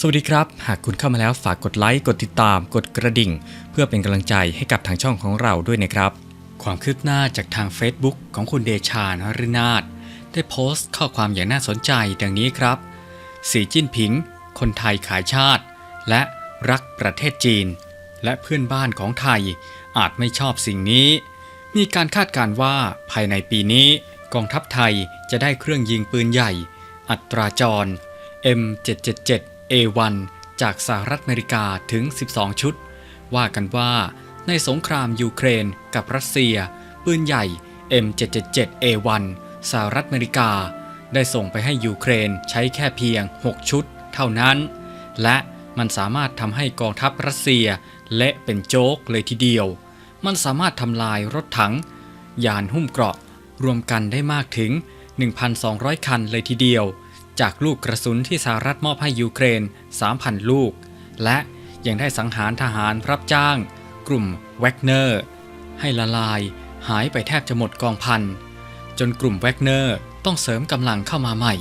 สวัสดีครับ หากคุณเข้ามาแล้วฝากกดไลค์ กดติดตาม กดกระดิ่ง เพื่อเป็นกำลังใจให้กับทางช่องของเราด้วยนะครับ ความคืบหน้าจากทาง Facebook ของคุณเดชานฤนาถได้โพสต์ข้อความอย่างน่าสนใจดังนี้ครับ สีจิ้นผิง คนไทยขายชาติ และรักประเทศจีน และเพื่อนบ้านของไทยอาจไม่ชอบสิ่งนี้ มีการคาดการณ์ว่าภายในปีนี้กองทัพไทยจะได้เครื่องยิงปืนใหญ่ อัตราจร A1 จากสหรัฐอเมริกาถึง 12 ชุด ว่ากันว่าในสงครามยูเครนกับรัสเซีย ปืนใหญ่ M777A1 สหรัฐอเมริกา ได้ส่งไปให้ยูเครนใช้แค่เพียง 6 ชุด เท่านั้น และมันสามารถทำให้กองทัพรัสเซียเละเป็นโจ๊กเลยทีเดียว มันสามารถทำลายรถถัง ยานหุ้มเกราะ รวมกันได้มากถึง 1,200 คันเลยทีเดียว จากลูกกระสุนที่สหรัฐมอบให้ยูเครน 3,000 ลูก และยังได้สังหารทหารรับจ้าง กลุ่มแวกเนอร์ ให้ละลายหายไปแทบจะหมดกองพัน จนกลุ่มแวกเนอร์ต้องเสริมกำลังเข้ามาใหม่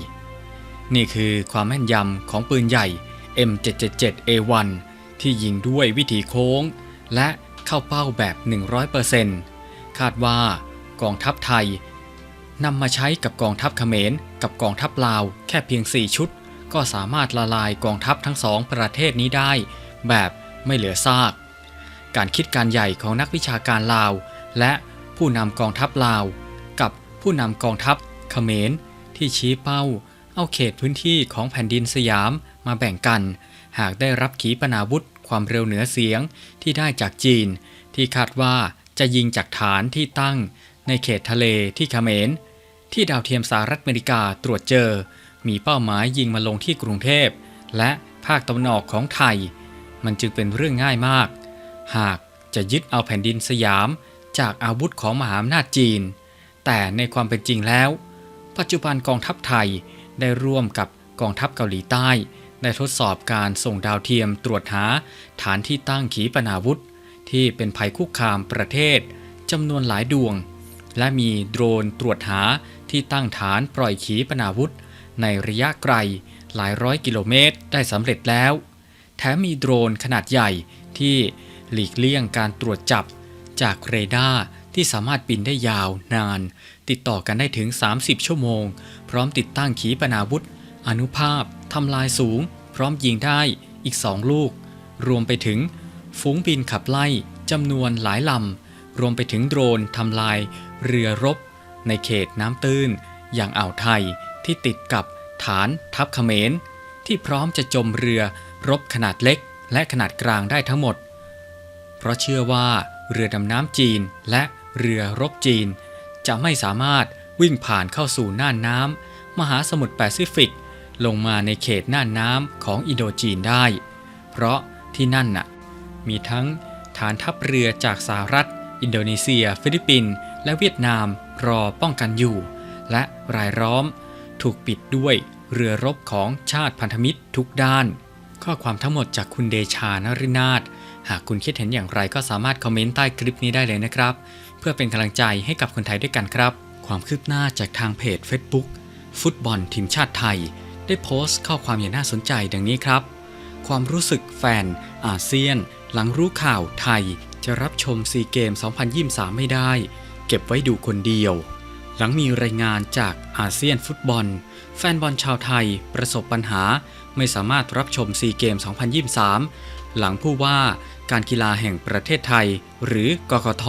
นี่คือความแม่นยำของปืนใหญ่ M777A1 ที่ยิงด้วยวิธีโค้ง และเข้าเป้าแบบ 100%คาดว่ากองทัพไทย นำมาใช้กับกองทัพเขมร กับกองทัพลาวแค่เพียง 4 ชุด ก็สามารถละลายกองทัพทั้งสองประเทศนี้ได้ แบบไม่เหลือซาก การคิดการใหญ่ของนักวิชาการลาว และผู้นำกองทัพลาว กับผู้นำกองทัพเขมร ที่ชี้เป้า เอาเขตพื้นที่ของแผ่นดินสยามมาแบ่งกัน หากได้รับขีปนาวุธความเร็วเหนือเสียงที่ได้จากจีน ที่คาดว่าจะยิงจากฐานที่ตั้งในเขตทะเลที่เขมร ที่ดาวเทียมสหรัฐอเมริกาตรวจเจอ มีเป้าหมายยิงมาลงที่กรุงเทพ และภาคตะวันออกของไทย มันจึงเป็นเรื่องง่ายมาก หากจะยึดเอาแผ่นดินสยามจากอาวุธของมหาอำนาจจีน แต่ในความเป็นจริงแล้ว ปัจจุบันกองทัพไทยได้ร่วมกับกองทัพเกาหลีใต้ได้ทดสอบการส่งดาวเทียมตรวจหาฐานที่ตั้งขีปนาวุธ ที่เป็นภัยคุกคามประเทศจำนวนหลายดวง และมีโดรนตรวจหา ที่ตั้งฐานปล่อยขีปนาวุธ ในระยะไกลหลายร้อยกิโลเมตรได้สำเร็จแล้ว แถมมีโดรนขนาดใหญ่ที่หลีกเลี่ยงการตรวจจับ จากเรดาร์ที่สามารถบินได้ยาวนาน ติดต่อกันได้ถึง 30 ชั่วโมง พร้อมติดตั้งขีปนาวุธ อนุภาพทำลายสูง พร้อมยิงได้อีกสองลูก รวมไปถึง ฝูงบินขับไล่จำนวนหลายลำรวมไปถึงโดรนทำลาย เรือรบ ในเขตน้ำตื้น อย่างอ่าวไทยที่ติดกับฐานทัพเขมร ที่พร้อมจะจมเรือรบขนาดเล็กและขนาดกลางได้ทั้งหมด เพราะเชื่อว่าเรือดำน้ำจีนและเรือรบจีน จะไม่สามารถวิ่งผ่านเข้าสู่น่านน้ำมหาสมุทรแปซิฟิก ลงมาในเขตน่านน้ำของอินโดจีนได้ เพราะที่นั่นน่ะมีทั้งฐานทัพเรือจากสหรัฐ อินโดนีเซีย ฟิลิปปินส์ และเวียดนามรอป้องกันอยู่ และรายล้อม ถูกปิดด้วยเรือรบของชาติพันธมิตรทุกด้าน ข้อความทั้งหมดจากคุณเดชานรินาถหากคุณคิดเห็นอย่างไรก็สามารถคอมเมนต์ใต้คลิปนี้ได้เลยนะครับ เพื่อเป็นกำลังใจให้กับคนไทยด้วยกันครับ ความคืบหน้าจากทางเพจ Facebook ฟุตบอลทีมชาติไทย ได้โพสต์ข้อความอย่างน่าสนใจดังนี้ครับ ความรู้สึกแฟน อาเซียน หลังรู้ข่าวไทย จะรับชมซีเกม 2023 ไม่ได้ เก็บไว้ดูคนเดียว หลังมีรายงานจากอาเซียนฟุตบอล แฟนบอลชาวไทยประสบปัญหาไม่สามารถรับชมซีเกม 2023 หลังผู้ว่าการกีฬาแห่งประเทศไทย หรือกกท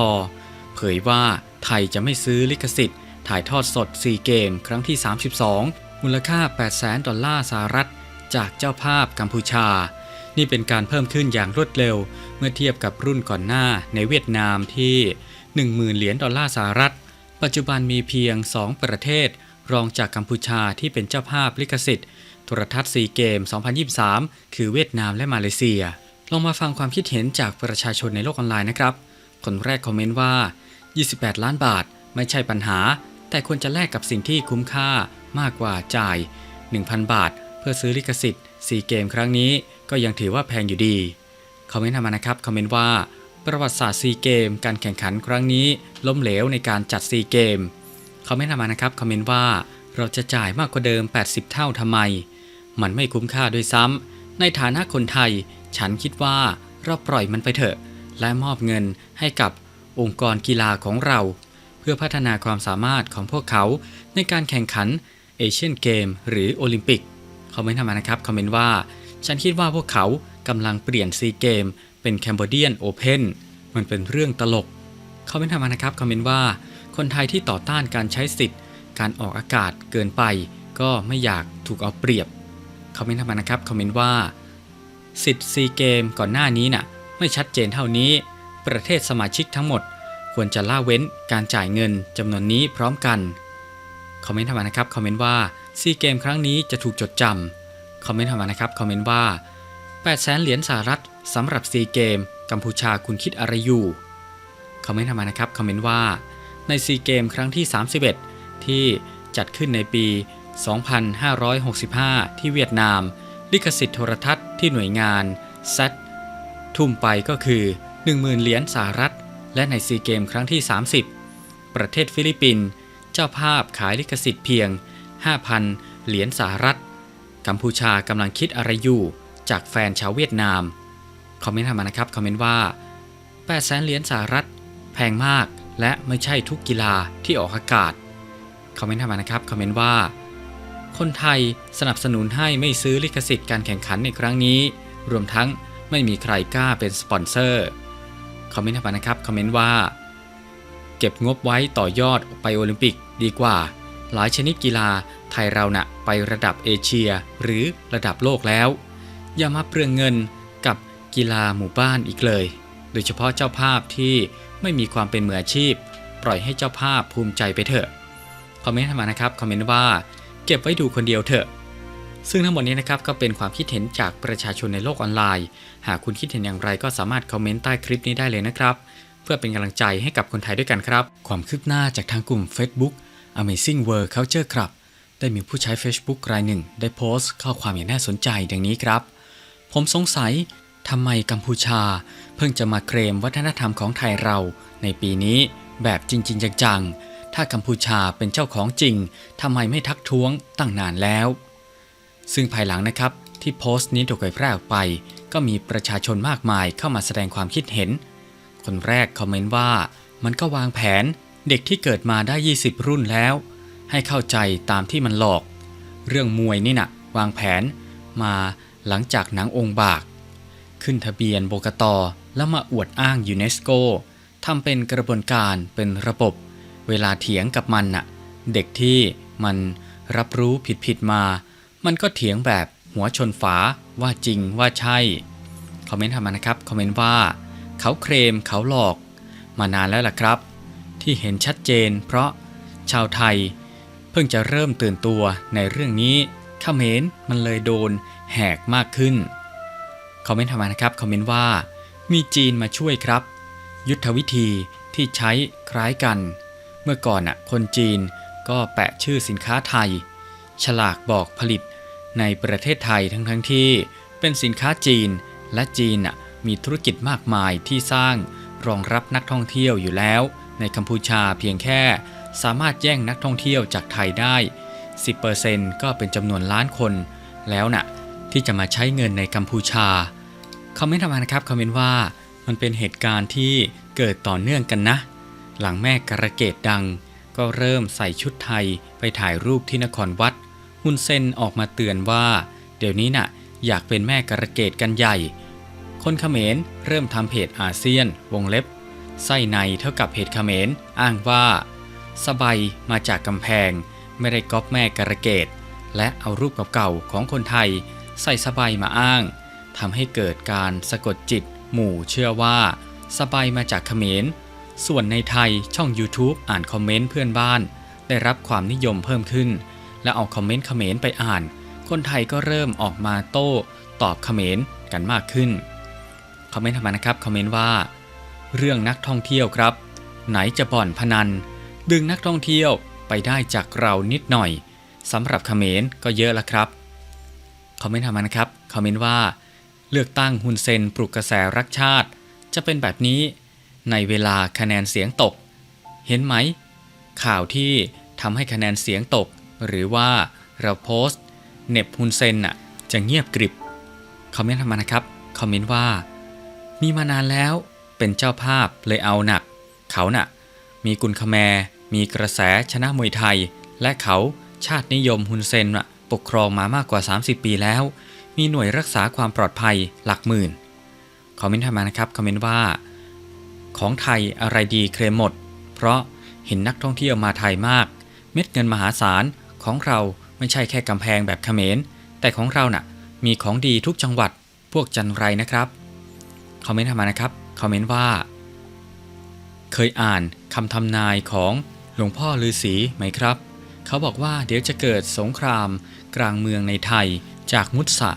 เผยว่าไทยจะไม่ซื้อลิขสิทธิ์ ถ่ายทอดสดซีเกม ครั้งที่ 32 มูลค่า 800,000 ดอลลาร์สหรัฐ จากเจ้าภาพกัมพูชา นี่เป็นการเพิ่มขึ้นอย่างรวดเร็ว เมื่อเทียบกับรุ่นก่อนหน้าในเวียดนามที่ 10,000 เหรียญดอลลาร์สหรัฐ ปัจจุบันมีเพียง 2 ประเทศ รองจากกัมพูชาที่เป็นเจ้าภาพลิขสิทธิ์โทรทัศน์ซีเกม 2023 คือเวียดนามและมาเลเซีย ลองมาฟังความคิดเห็นจากประชาชนในโลกออนไลน์นะครับ คนแรกคอมเมนต์ว่า 28 ล้านบาทไม่ใช่ปัญหา แต่ควรจะแลกกับสิ่งที่คุ้มค่ามากกว่าจ่าย 1,000 บาท เพื่อซื้อลิขสิทธิ์ซีเกมครั้งนี้ก็ยังถือว่าแพงอยู่ดี คอมเมนต์ทำมานะครับ คอมเมนต์ว่า ประวัติศาสตร์ซีเกม การแข่งขันครั้งนี้ล้มเหลวในการจัดซีเกมคอมเมนต์ทำมานะครับคอมเมนต์ว่าเราจะจ่ายมากกว่าเดิม 80 เท่าทำไม มันไม่คุ้มค่าด้วยซ้ำในฐานะคนไทย ฉันคิดว่าเราปล่อยมันไปเถอะ และมอบเงินให้กับองค์กรกีฬาของเรา เพื่อพัฒนาความสามารถของพวกเขาในการแข่งขันเอเชียนเกมหรือโอลิมปิกคอมเมนต์ทำมานะครับคอมเมนต์ว่า ฉันคิดว่าพวกเขากำลังเปลี่ยนซีเกม เป็นแคมเบเดียนโอเพนมันเป็นเรื่องตลกคอมเมนทำมานะครับคอมเมนต์ว่า คนไทยที่ต่อต้านการใช้สิทธิ์ การออกอากาศเกินไป ก็ไม่อยากถูกเอาเปรียบคอมเมนต์ทำมานะครับคอมเมนต์ว่า สิทธิ์ซีเกมก่อนหน้านี้น่ะไม่ชัดเจนเท่านี้ ประเทศสมาชิกทั้งหมด ควรจะละเว้นการจ่ายเงินจำนวนนี้พร้อมกันคอมเมนต์ทำมานะครับคอมเมนต์ว่าซีเกมครั้งนี้จะถูกจดจำคอมเมนต์ทำมานะครับคอมเมนต์ว่า8แสนเหรียญสหรัฐ สำหรับซีเกมกัมพูชาคุณคิดอะไรอยู่คอมเมนต์ทำมานะครับคอมเมนต์ว่าในซีเกมครั้งที่ 31 ที่จัดขึ้นในปี 2565 ที่เวียดนาม ลิขสิทธิ์โทรทัศน์ที่หน่วยงานแซทุ่มไปก็คือ 10,000 เหรียญสหรัฐ และในซีเกมครั้งที่ 30 ประเทศฟิลิปปินส์เจ้าภาพขายลิขสิทธิ์เพียง 5,000 เหรียญสหรัฐ กัมพูชากำลังคิดอะไรอยู่ จากแฟนชาวเวียดนาม คอมเมนต์ทำมานะครับ คอมเมนต์ว่า8แสนเหรียญสหรัฐแพงมาก และไม่ใช่ทุกกีฬาที่ออกอากาศ คอมเมนต์ทำมานะครับ คอมเมนต์ว่า คนไทยสนับสนุนให้ไม่ซื้อลิขสิทธิ์การแข่งขันในครั้งนี้ รวมทั้งไม่มีใครกล้าเป็นสปอนเซอร์ คอมเมนต์ทำมานะครับ คอมเมนต์ว่า เก็บงบไว้ต่อยอดไปโอลิมปิกดีกว่า หลายชนิดกีฬาไทยเรานะ่ะไประดับเอเชียหรือระดับโลกแล้ว อย่ามาเปลืองเงิน กีฬาหมู่บ้านอีกเลย โดยเฉพาะเจ้าภาพที่ไม่มีความเป็นมืออาชีพ ปล่อยให้เจ้าภาพภูมิใจไปเถอะ คอมเมนต์มานะครับ คอมเมนต์ว่าเก็บไว้ดูคนเดียวเถอะ ซึ่งทั้งหมดนี้นะครับก็เป็นความคิดเห็นจากประชาชนในโลกออนไลน์ หากคุณคิดเห็นอย่างไรก็สามารถคอมเมนต์ใต้คลิปนี้ได้เลยนะครับ เพื่อเป็นกำลังใจให้กับคนไทยด้วยกันครับ ความคืบหน้าจากทางกลุ่ม Facebook Amazing World Culture Club ได้มีผู้ใช้ Facebook รายหนึ่ง ได้โพสต์ข้อความอย่างน่าสนใจดังนี้ครับ ผมสงสัย ทำไมกัมพูชา เพิ่งจะมาเคลมวัฒนธรรมของไทยเราในปีนี้แบบจริง ๆ จังๆ ถ้ากัมพูชาเป็นเจ้าของจริงทำไมไม่ทักท้วงตั้งนานแล้ว ซึ่งภายหลังนะครับที่โพสต์นี้ถูกเผยแพร่ออกไป ก็มีประชาชนมากมายเข้ามาแสดงความคิดเห็น คนแรกคอมเมนต์ว่ามันก็วางแผนเด็กที่เกิดมาได้ 20 รุ่นแล้ว ให้เข้าใจตามที่มันหลอก เรื่องมวยนี่นะวางแผนมาหลังจากหนังองค์บาก ขึ้นทะเบียนโบกตอแล้วมาอวดอ้างยูเนสโกทำเป็นกระบวนการเป็นระบบ เวลาเถียงกับมันน่ะ เด็กที่มันรับรู้ผิดๆมา มันก็เถียงแบบหัวชนฝาว่าจริงว่าใช่ คอมเมนต์ทำมานะครับ คอมเมนต์ว่า เขาเคลมเขาหลอก มานานแล้วล่ะครับ ที่เห็นชัดเจน เพราะชาวไทย เพิ่งจะเริ่มตื่นตัวในเรื่องนี้เขมรมันเลยโดนแหกมากขึ้น คอมเมนต์ทำมานะครับคอมเมนต์ว่า มีจีนมาช่วยครับ ยุทธวิธีที่ใช้คล้ายกัน เมื่อก่อนน่ะคนจีนก็แปะชื่อสินค้าไทย ฉลากบอกผลิตในประเทศไทยทั้งทั้งที่เป็นสินค้าจีนและจีนน่ะมีธุรกิจมากมายที่สร้างรองรับนักท่องเที่ยวอยู่แล้ว ในกัมพูชาเพียงแค่สามารถแย่งนักท่องเที่ยวจากไทยได้ 10%ก็เป็นจำนวนล้านคน แล้วน่ะที่จะมาใช้เงินในกัมพูชา คอมเมนต์ทำมานะครับคอมเมนต์ว่ามันเป็นเหตุการณ์ที่เกิดต่อเนื่องกันนะ หลังแม่กระเกดดัง ก็เริ่มใส่ชุดไทยไปถ่ายรูปที่นครวัดฮุนเซนออกมาเตือนว่า เดี๋ยวนี้น่ะอยากเป็นแม่กระเกดกันใหญ่ คนเขมรเริ่มทำเพจอาเซียน วงเล็บไส้ในเท่ากับเพจเขมรอ้างว่า สบายมาจากกำแพง ไม่ได้ก๊อปแม่กระเกดและเอารูปเก่าๆของคนไทย ใส่สบายมาอ้าง ทำให้เกิดการสะกดจิต หมู่เชื่อว่า สบายมาจากเขมร ส่วนในไทยช่อง YouTube อ่านคอมเมนต์เพื่อนบ้าน ได้รับความนิยมเพิ่มขึ้น และเอาคอมเมนต์เขมรไปอ่าน คนไทยก็เริ่มออกมาโต้ตอบเขมรกันมากขึ้นคอมเมนต์ทำมานะครับคอมเมนต์ว่า เรื่องนักท่องเที่ยวครับ ไหนจะบ่อนพนัน ดึงนักท่องเที่ยวไปได้จากเรานิดหน่อยสำหรับเขมรก็เยอะละครับคอมเมนต์ทำมานะครับ คอมเมนต์ว่า เลือกตั้งฮุนเซนปลุกกระแสรักชาติ จะเป็นแบบนี้ในเวลาคะแนนเสียงตก เห็นไหม ข่าวที่ทำให้คะแนนเสียงตก หรือว่าเราโพสต์เน็บฮุนเซนน่ะจะเงียบกริบ คอมเมนต์ทำมานะครับ คอมเมนต์ว่า มีมานานแล้วเป็นเจ้าภาพเลยเอาหนัก เขาน่ะ มีกุลคแมมีกระแสชนะมวยไทย และเขาชาตินิยมฮุนเซนน่ะปกครองมามากกว่า 30 ปีแล้ว มีหน่วยรักษาความปลอดภัยหลักหมื่น คอมเมนต์ทำมานะครับคอมเมนต์ว่า ของไทยอะไรดีเคลมหมด เพราะเห็นนักท่องเที่ยวมาไทยมาก เม็ดเงินมหาศาลของเราไม่ใช่แค่กำแพงแบบเขมร แต่ของเราน่ะมีของดีทุกจังหวัดพวกจันไรนะครับ คอมเมนต์ทำมานะครับ คอมเมนต์ว่า เคยอ่านคำทำนายของหลวงพ่อฤาษีไหมครับ เขาบอกว่าเดี๋ยวจะเกิดสงครามกลางเมืองในไทยจากมุสะ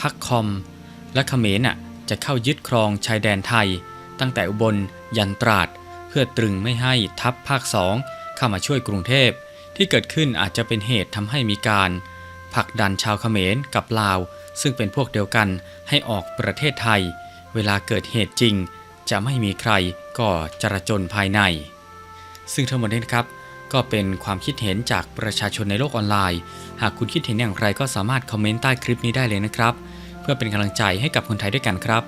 พักคอม และเขมรน่ะจะเข้ายึดครองชายแดนไทย ตั้งแต่อุบลยันตราด เพื่อตรึงไม่ให้ทัพภาคสองเข้ามาช่วยกรุงเทพ ที่เกิดขึ้นอาจจะเป็นเหตุทำให้มีการผลักดันชาวเขมรกับลาว ซึ่งเป็นพวกเดียวกันให้ออกประเทศไทย เวลาเกิดเหตุจริง จะไม่มีใครก่อจราจนภายใน ซึ่งทั้งหมดนี้นะครับ ก็เป็นความคิดเห็นจากประชาชนในโลกออนไลน์ หากคุณคิดเห็นอย่างไรก็สามารถคอมเมนต์ใต้คลิปนี้ได้เลยนะครับ เพื่อเป็นกำลังใจให้กับคนไทยด้วยกันครับ